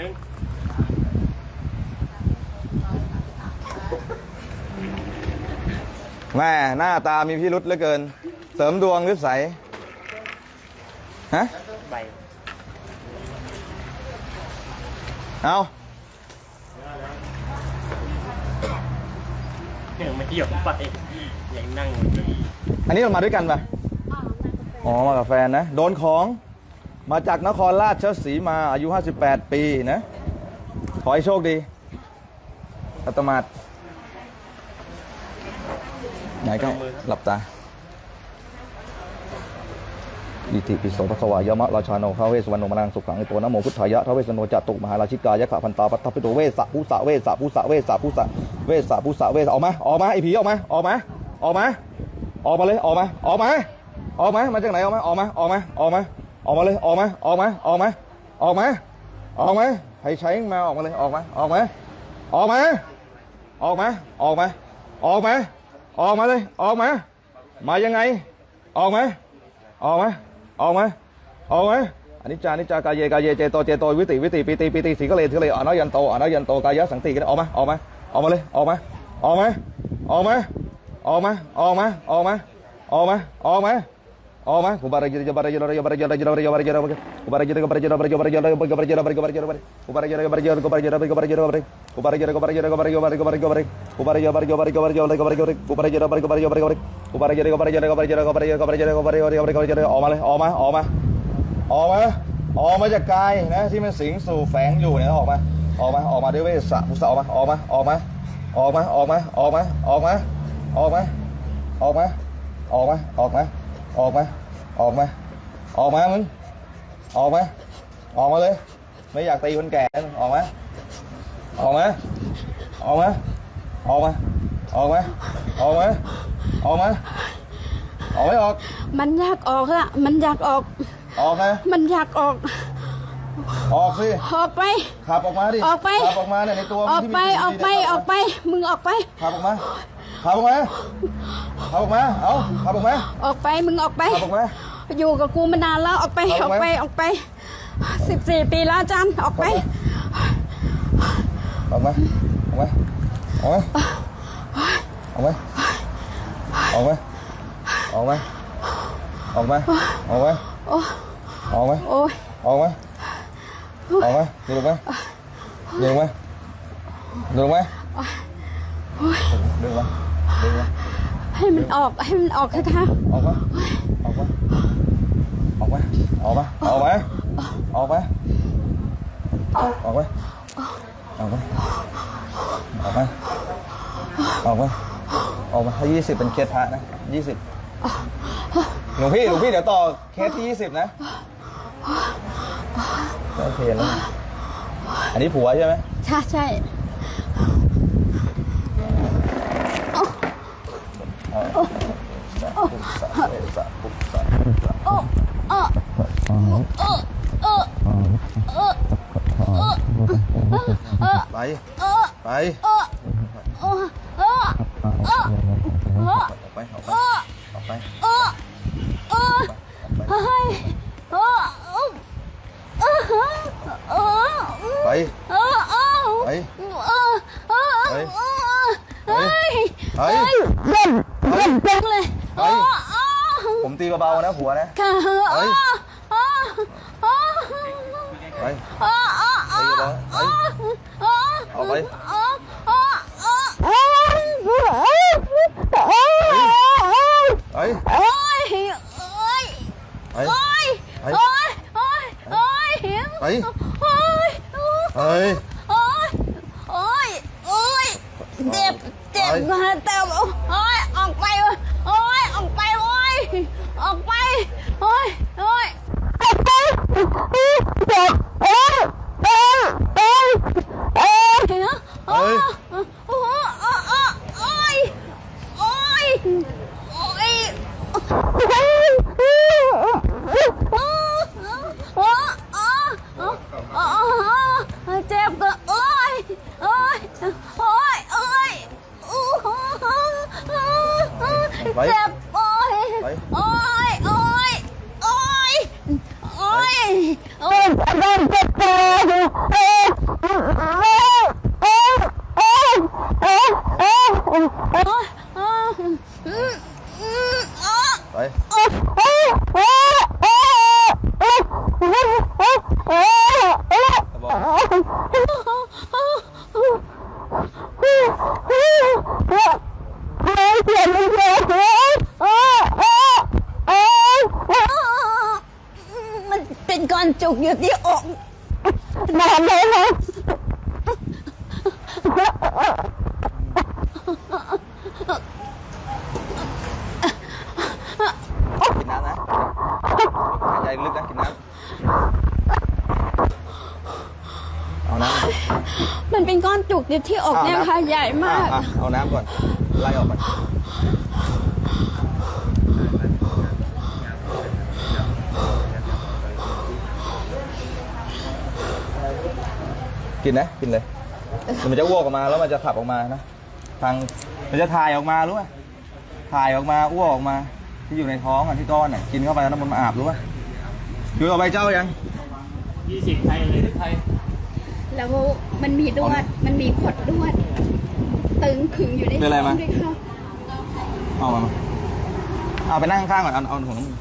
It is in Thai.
นึ่งแม่หน้าตามีพิรุษเหลือเกิน เสริมดวงหรือใสฮะเอาเมื่อกี้ผมไปยังนั่งอันนี้เรามาด้วยกันปะอ๋อมากับแฟนนะ โดนของ มาจากนครราชสีมาอายุ 58 ปีนะ ขอให้โชคดีอัตมาตไหนก็หลับตาอิติปิโสภควายมะราชาโนพระเวสวรรณมนังสุขังตัวนโมพุทธายะทวเวสโนจัตุมหาราชิกายะขะพันตาปัตตปิโตเวสสะผู้สะเวสสะผู้สะเวสสะผู้สะเวสสะผู้สะเวสออกมาออกมาไอผีออกมาออกมาออกมาออกมาเลยออกมาออกมาออกมามาจากไหนออกมาออกมาออกมาออกมา ออกมาเลย ออกมา ออกมา ออกมา ออกมา ออกมาใครใช้มาออกมาเลย ออกมา ออกมา ออกมา ออกมา ออกมา ออกมา ออกมาเลย ออกมา มายังไง ออกมา ออกมา ออกมา ออกมาอันนี้จานนี้จากายเยกายเยเจโตเจโตวิติวิติปิติปิติสีก็เลยถืเลยอนายันโตอนายันโตกายะสังติกันออกมา ออกมา ออกมาเลย ออกมา ออกมา ออกมา ออกมา ออกมา ออกมา ออกมา ออกมา Oma, kubarra gira bara gira bara gira bara gira bara gira bara kubarra gira bara gira bara gira bara gira bara gira bara gira bara kubarra gira bara gira bara gira bara gira bara kubarra gira bara gira bara gira bara gira bara kubarra gira bara gira bara gira bara gira bara kubarra gira bara gira bara gira bara kubarra gira bara gira bara gira bara gira bara gira bara gira bara gira bara ออกมาเลยออกมาออกมาออกมาออกมาจากกายนะที่มันสิงสู่แฝงอยู่เนี่ยออกมาออกมาออกมาด้วยเวสพุทธะออกมาออกมาออกมาออกมาออกมาออกมาออกมาออกมาออกมาออกมาออกมา ออกมา ออกมา ออกมามึง ออกมา ออกมาเลย ไม่อยากตีคนแก่ออกมา ออกมา ออกมา ออกมา ออกมา ออกมา ออกมา ออกไม่ออก มันอยากออกละมันอยากออก ออกนะ มันอยากออก ออกสิ ออกไป ขับออกมาดิ ออกไป ขับออกมาเนี่ยในตัวออกที่มีไปสิ่งออกไปดีๆออกไป มึงออกไป ขับออกมา ขับออกมาขับออกมาเอาขับออกมาออกไปมึงออกไป ขับออกมา อยู่กับกูมานานแล้วออกไปออออกกไป ไปออกไปสิบสี่ปีแล้วอาจันออกไป ออกมาออกมาออกมาออกมาออกมาออกมาออกมาออกมาโอ้ออกมาโอ้ยออกมาออกมาดูลงมาดูลงมาดูลงมาดึงมา ดึงมาให้มันออกให้มันออกเถอะค่ะออกมาออกมาออกมาออกมาออกมาออกมาออกมาออกมาออกมาออกมาออกมาถ้ายี่สิบเป็นเคสพระนะยี่สิบหลวงพี่หลวงพี่เดี๋ยวต่อเคสที่ยี่สิบนะโอเคแล้วอันนี้ผัวใช่ไหมใช่ใช่ ไปไปไปไปไปไปไปไป เล่นจังเลยไปเออเออผมตีเบาๆนะผัวนะค่ะเออเออเออเออไปเออเออเอตีอเบาไปเออเอาไปเออเออเออเออไปโอ้ยโอ้ยไปโอ้ยโอ้ยโอ้ยโอ้ยไปโอ้ยเฮ้ยโอ้ยโอ้ยโอ้ยเจ็บเจ็บนะเจ็บโอ้ยออกไป เฮ้ยนะ เอ้ย Đấy. Mình เป็นก้อนจุกอยู่ที่อกนานเลยนะ มันเป็นก้อนจุกที่อกเนี่ยค่ะใหญ่มากอะอะเอาน้ำก่อน ไล่ออกก่อนกินนะกินเลยเดี๋ยวมันจะอ้วกออกมาแล้วมันจะขับออกมานะ ทางมันจะถ่ายออกมารู้ป่ะถ่ายออกมาอ้วกออกมา ที่อยู่ในท้องอะที่ก้อนอะกินเข้าไปแล้วน้ำมันมาอาบรู้ป่ะดูเอาไปเจ้ายัง ยี่สิบไทยเลยไทย แล้วมันมีดวด มันมีขดดวด ตึงขึงอยู่ในเป็นอะไรมาท้งด้วยค่ะ เอามามาเอาไปนั่งข้างๆก่อนเอาเอาถุงน้ำมั